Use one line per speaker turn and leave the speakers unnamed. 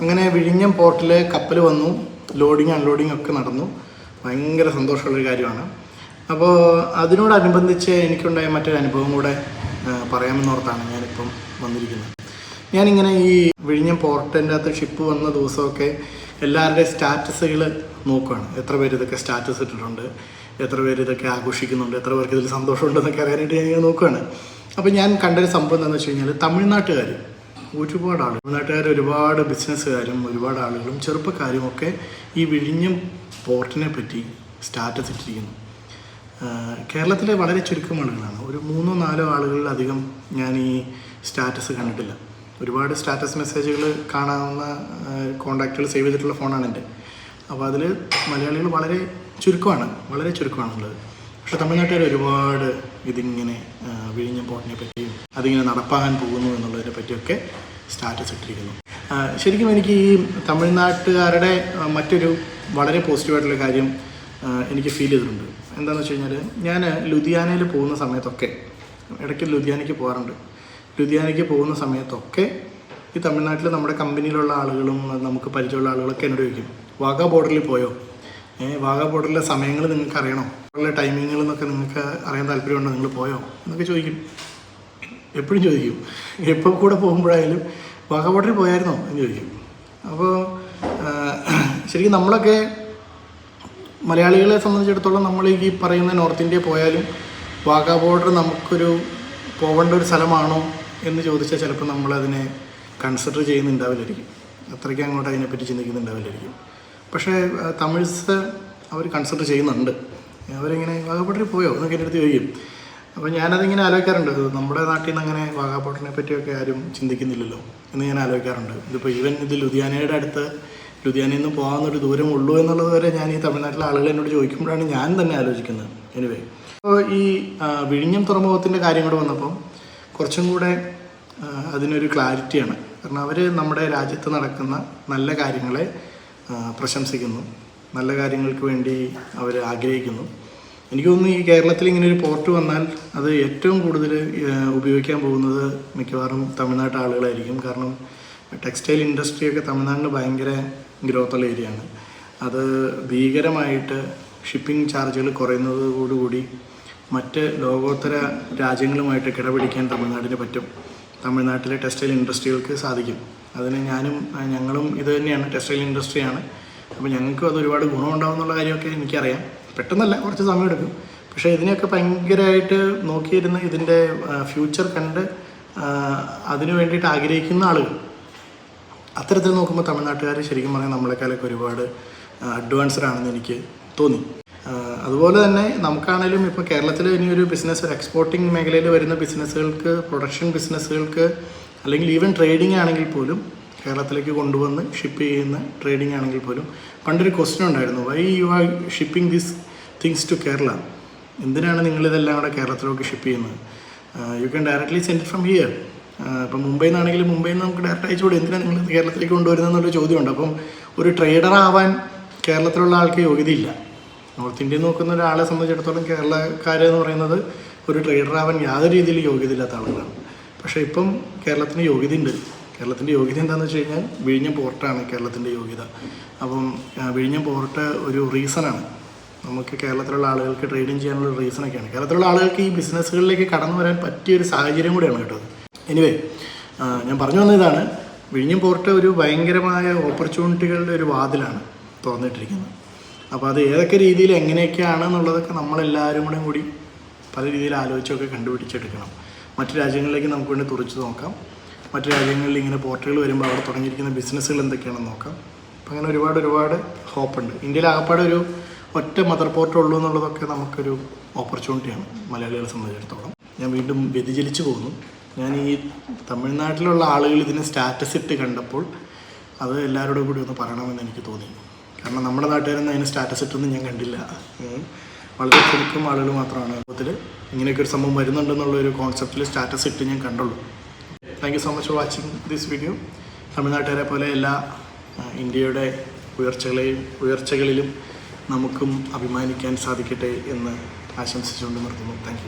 അങ്ങനെ വിഴിഞ്ഞം പോർട്ടിൽ കപ്പൽ വന്നു. ലോഡിങ് അൺലോഡിങ് ഒക്കെ നടന്നു. ഭയങ്കര സന്തോഷമുള്ളൊരു കാര്യമാണ്. അപ്പോൾ അതിനോടനുബന്ധിച്ച് എനിക്കുണ്ടായ മറ്റൊരു അനുഭവം കൂടെ പറയാമെന്നോർത്താണ് ഞാനിപ്പം വന്നിരിക്കുന്നത്. ഞാനിങ്ങനെ ഈ വിഴിഞ്ഞം പോർട്ടിന്റെ അകത്ത് ഷിപ്പ് വന്ന ദിവസമൊക്കെ എല്ലാവരുടെയും സ്റ്റാറ്റസുകൾ നോക്കുകയാണ് എത്ര പേര് ഇതൊക്കെ സ്റ്റാറ്റസ് ഇട്ടിട്ടുണ്ട് എത്ര പേര് ഇതൊക്കെ ആഘോഷിക്കുന്നുണ്ട് എത്ര പേർക്ക് ഇതിൽ സന്തോഷമുണ്ടെന്നൊക്കെ അറിയാനായിട്ട് ഞാൻ നോക്കുകയാണ് അപ്പോൾ ഞാൻ കണ്ടൊരു സംഭവം എന്താണെന്ന് വെച്ച് കഴിഞ്ഞാൽ തമിഴ്നാട്ടുകാർ ഒരുപാട് ആളുകൾ നാട്ടുകാർ ഒരുപാട് ബിസിനസ്സുകാരും ഒരുപാട് ആളുകളും ചെറുപ്പക്കാരും ഒക്കെ ഈ വിഴിഞ്ഞം പോർട്ടിനെ പറ്റി സ്റ്റാറ്റസ് ഇട്ടിരിക്കുന്നു. കേരളത്തിലെ വളരെ ചുരുക്കം ആളുകളാണ്. ഒരു മൂന്നോ നാലോ ആളുകളിലധികം ഞാൻ ഈ സ്റ്റാറ്റസ് കണ്ടിട്ടില്ല. ഒരുപാട് സ്റ്റാറ്റസ് മെസ്സേജുകൾ കാണാവുന്ന കോണ്ടാക്റ്റുകൾ സേവ് ചെയ്തിട്ടുള്ള ഫോണാണ് എന്റെ. അപ്പോൾ അതിൽ മലയാളികൾ വളരെ ചുരുക്കമാണ് വളരെ ചുരുക്കമാണുള്ളത്. പക്ഷെ തമിഴ്നാട്ടുകാർ ഒരുപാട് ഇതിങ്ങനെ വിഴിഞ്ഞ പോർട്ടിനെ പറ്റിയും അതിങ്ങനെ നടപ്പാകാൻ പോകുന്നു എന്നുള്ളതിനെ പറ്റിയൊക്കെ സ്റ്റാറ്റസ് ഇട്ടിരിക്കുന്നു. ശരിക്കും എനിക്ക് ഈ തമിഴ്നാട്ടുകാരുടെ മറ്റൊരു വളരെ പോസിറ്റീവായിട്ടുള്ള കാര്യം എനിക്ക് ഫീൽ ചെയ്തിട്ടുണ്ട്. എന്താണെന്ന് വെച്ച് കഴിഞ്ഞാൽ ഞാൻ ലുധിയാനയിൽ പോകുന്ന സമയത്തൊക്കെ ഇടയ്ക്ക് ലുധിയാനയ്ക്ക് പോകാറുണ്ട്. ലുധിയാനയ്ക്ക് പോകുന്ന സമയത്തൊക്കെ ഈ തമിഴ്നാട്ടിൽ നമ്മുടെ കമ്പനിയിലുള്ള ആളുകളും നമുക്ക് പരിചയമുള്ള ആളുകളൊക്കെ എന്നോട് ചോദിക്കും വാഗ ബോർഡറിൽ പോയോ? ഏഹ് വാഗ ബോർഡറിലെ സമയങ്ങൾ നിങ്ങൾക്ക് അറിയണോ ബോർഡറിലെ ടൈമിങ്ങിൽ എന്നൊക്കെ നിങ്ങൾക്ക് അറിയാൻ താല്പര്യമുണ്ടോ? നിങ്ങൾ പോയോ? എന്നൊക്കെ ചോദിക്കും. എപ്പോഴും ചോദിക്കും. എപ്പോൾ കൂടെ പോകുമ്പോഴായാലും വാഗാ ബോർഡറിൽ പോയായിരുന്നോ? എന്ന് ചോദിക്കും. അപ്പോൾ ശരിക്കും നമ്മളൊക്കെ മലയാളികളെ സംബന്ധിച്ചിടത്തോളം നമ്മൾ ഈ പറയുന്ന നോർത്ത് ഇന്ത്യ പോയാലും വാഗാ ബോർഡർ നമുക്കൊരു പോകേണ്ട ഒരു സ്ഥലമാണോ എന്ന് ചോദിച്ചാൽ ചിലപ്പോൾ നമ്മളതിനെ കൺസിഡർ ചെയ്യുന്നുണ്ടാവില്ലായിരിക്കും. അത്രയ്ക്ക് അങ്ങോട്ട് അതിനെപ്പറ്റി ചിന്തിക്കുന്നുണ്ടാവില്ലായിരിക്കും. പക്ഷേ തമിഴ്സ് അവർ കൺസിഡർ ചെയ്യുന്നുണ്ട്. അവരിങ്ങനെ വാഗാ ബോർഡറിൽ പോയോ എന്നൊക്കെ എന്റെ അടുത്ത് ചോദിക്കും. അപ്പോൾ ഞാനതിങ്ങനെ ആലോചിക്കാറുണ്ട്. നമ്മുടെ നാട്ടിൽ നിന്ന് അങ്ങനെ വാഗാ ബോർഡറിനെ പറ്റിയൊക്കെ ആരും ചിന്തിക്കുന്നില്ലല്ലോ എന്ന് ഞാൻ ആലോചിക്കാറുണ്ട്. ഇതിപ്പോൾ ഈവൻ ഇത് ലുധിയാനയുടെ അടുത്ത് ലുധിയാനയിൽ നിന്ന് പോകാവുന്നൊരു ദൂരം ഉള്ളൂ എന്നുള്ളത് വരെ ഞാൻ ഈ തമിഴ്നാട്ടിലെ ആളുകൾ എന്നോട് ചോദിക്കുമ്പോഴാണ് ഞാൻ തന്നെ ആലോചിക്കുന്നത്. എനിവേ അപ്പോൾ ഈ വിഴിഞ്ഞം തുറമുഖത്തിന്റെ കാര്യം കൂടെ വന്നപ്പം കുറച്ചും കൂടെ അതിനൊരു ക്ലാരിറ്റിയാണ്. കാരണം അവർ നമ്മുടെ രാജ്യത്ത് നടക്കുന്ന നല്ല കാര്യങ്ങളെ പ്രശംസിക്കുന്നു. നല്ല കാര്യങ്ങൾക്ക് വേണ്ടി അവർ ആഗ്രഹിക്കുന്നു. എനിക്ക് തോന്നുന്നു ഈ കേരളത്തിൽ ഇങ്ങനെ ഒരു പോർട്ട് വന്നാൽ അത് ഏറ്റവും കൂടുതൽ ഉപയോഗിക്കാൻ പോകുന്നത് മിക്കവാറും തമിഴ്നാട്ട് ആളുകളായിരിക്കും. കാരണം ടെക്സ്റ്റൈൽ ഇൻഡസ്ട്രിയൊക്കെ തമിഴ്നാടിന് ഭയങ്കര ഗ്രോത്തുള്ള ആണ്. അത് ഭീകരമായിട്ട് ഷിപ്പിംഗ് ചാർജുകൾ കുറയുന്നതോടുകൂടി മറ്റ് ലോകോത്തര രാജ്യങ്ങളുമായിട്ട് കിടപിടിക്കാൻ തമിഴ്നാടിന് പറ്റും. തമിഴ്നാട്ടിലെ ടെക്സ്റ്റൈൽ ഇൻഡസ്ട്രികൾക്ക് സാധിക്കും. അതിന് ഞാനും ഞങ്ങളും ഇത് തന്നെയാണ്. ടെക്സ്റ്റൈൽ ഇൻഡസ്ട്രിയാണ് അപ്പോൾ ഞങ്ങൾക്കും അത് ഒരുപാട് ഗുണമുണ്ടാവും എന്നുള്ള കാര്യമൊക്കെ എനിക്കറിയാം. പെട്ടെന്നല്ല കുറച്ച് സമയമെടുക്കും. പക്ഷേ ഇതിനെയൊക്കെ ഭയങ്കരമായിട്ട് നോക്കിയിരുന്ന് ഇതിന്റെ ഫ്യൂച്ചർ കണ്ട് അതിനു വേണ്ടിയിട്ട് ആഗ്രഹിക്കുന്ന ആളുകൾ. അത്തരത്തിൽ നോക്കുമ്പോൾ തമിഴ്നാട്ടുകാർ ശരിക്കും പറഞ്ഞാൽ നമ്മളെക്കാളൊക്കെ ഒരുപാട് അഡ്വാൻസ്ഡ് ആണെന്ന് എനിക്ക് തോന്നി. അതുപോലെ തന്നെ നമുക്കാണേലും ഇപ്പോൾ കേരളത്തിൽ ഇനിയൊരു ബിസിനസ് ഒരു എക്സ്പോർട്ടിംഗ് മേഖലയിൽ വരുന്ന ബിസിനസ്സുകൾക്ക് പ്രൊഡക്ഷൻ ബിസിനസ്സുകൾക്ക് അല്ലെങ്കിൽ ഈവൻ ട്രേഡിംഗ് ആണെങ്കിൽ പോലും കേരളത്തിലേക്ക് കൊണ്ടുവന്ന് ഷിപ്പ് ചെയ്യുന്ന ട്രേഡിംഗ് ആണെങ്കിൽ പോലും പണ്ടൊരു ക്വസ്റ്റ്യൻ ഉണ്ടായിരുന്നു why you are shipping this things to Kerala എന്തിനാണ് നിങ്ങളിതെല്ലാം കൂടെ കേരളത്തിലേക്ക് ഷിപ്പ് ചെയ്യുന്നത്? You can directly send from here ഇപ്പം മുംബൈയിൽ നിന്നാണെങ്കിൽ മുംബൈയിൽ നിന്ന് നമുക്ക് ഡയറക്റ്റ് അയച്ചുകൂടെ? എന്തിനാണ് നിങ്ങൾ കേരളത്തിലേക്ക് കൊണ്ടുവരുന്നത് എന്നുള്ള ചോദ്യമുണ്ട്. അപ്പം ഒരു ട്രേഡർ ആവാൻ കേരളത്തിലുള്ള ആൾക്ക് യോഗ്യതയില്ല. നോർത്ത് ഇന്ത്യയിൽ നോക്കുന്ന ഒരാളെ സംബന്ധിച്ചിടത്തോളം കേരളക്കാർ എന്ന് പറയുന്നത് ഒരു ട്രേഡർ ആവാൻ യാതൊരു രീതിയിൽ യോഗ്യതയില്ലാത്ത ആളുകളാണ് പക്ഷേ ഇപ്പം കേരളത്തിന് യോഗ്യതയുണ്ട്. കേരളത്തിന്റെ യോഗ്യത എന്താണെന്ന് വെച്ച് കഴിഞ്ഞാൽ വിഴിഞ്ഞം പോർട്ടാണ് കേരളത്തിന്റെ യോഗ്യത. അപ്പം വിഴിഞ്ഞം പോർട്ട് ഒരു റീസണാണ് നമുക്ക് കേരളത്തിലുള്ള ആളുകൾക്ക് ട്രേഡിങ് ചെയ്യാനുള്ള റീസണൊക്കെയാണ് കേരളത്തിലുള്ള ആളുകൾക്ക് ഈ ബിസിനസ്സുകളിലേക്ക് കടന്നു വരാൻ പറ്റിയ ഒരു സാഹചര്യം കൂടിയാണ് കേട്ടോ എനിവേ ഞാൻ പറഞ്ഞു വന്ന ഇതാണ്. വിഴിഞ്ഞം പോർട്ട് ഒരു ഭയങ്കരമായ ഓപ്പർച്യൂണിറ്റികളുടെ ഒരു വാതിലാണ് തുറന്നിട്ടിരിക്കുന്നത്. അപ്പോൾ അത് ഏതൊക്കെ രീതിയിൽ എങ്ങനെയൊക്കെയാണ് എന്നുള്ളതൊക്കെ നമ്മളെല്ലാവരും കൂടെ കൂടി പല രീതിയിൽ ആലോചിച്ചൊക്കെ കണ്ടുപിടിച്ചെടുക്കണം. മറ്റു രാജ്യങ്ങളിലേക്ക് നമുക്ക് വേണ്ടി തുറച്ചു നോക്കാം. മറ്റു രാജ്യങ്ങളിൽ ഇങ്ങനെ പോർട്ടുകൾ വരുമ്പോൾ അവിടെ തുടങ്ങിയിരിക്കുന്ന ബിസിനസ്സുകൾ എന്തൊക്കെയാണെന്ന് നോക്കാം. അപ്പം അങ്ങനെ ഒരുപാട് ഒരുപാട് ഹോപ്പുണ്ട് ഇന്ത്യയിൽ ആകപ്പാടെ ഒരു ഒറ്റ മദർ പോർട്ട് ഉള്ളൂ എന്നുള്ളതൊക്കെ നമുക്കൊരു ഓപ്പർച്യൂണിറ്റിയാണ്. മലയാളികളെ സംബന്ധിച്ചിടത്തോളം. ഞാൻ വീണ്ടും വ്യതിചലിച്ചു പോകുന്നു. ഞാൻ ഈ തമിഴ്നാട്ടിലുള്ള ആളുകൾ ഇതിന് സ്റ്റാറ്റസ് ഇട്ട് കണ്ടപ്പോൾ അത് എല്ലാവരോടും കൂടി ഒന്ന് പറയണമെന്ന് എനിക്ക് തോന്നി കാരണം നമ്മുടെ നാട്ടുകാരൊന്നും അതിന് സ്റ്റാറ്റസ് ഇട്ടൊന്നും ഞാൻ കണ്ടില്ല. വളരെ ചുരുക്കം ആളുകൾ മാത്രമാണ്. അതിൽ ഇങ്ങനെയൊക്കെ ഒരു സംഭവം വരുന്നുണ്ടെന്നുള്ള ഒരു കോൺസെപ്റ്റിൽ സ്റ്റാറ്റസ് ഇട്ട് ഞാൻ കണ്ടുള്ളൂ. Thank you so much for watching this video തമിഴ്നാട്ടുകാരെ പോലെ എല്ലാ ഇന്ത്യയുടെ ഉയർച്ചകളെയും ഉയർച്ചകളിലും നമുക്കും അഭിമാനിക്കാൻ സാധിക്കട്ടെ എന്ന് ആശംസിച്ചുകൊണ്ട് നിർത്തുന്നു. താങ്ക്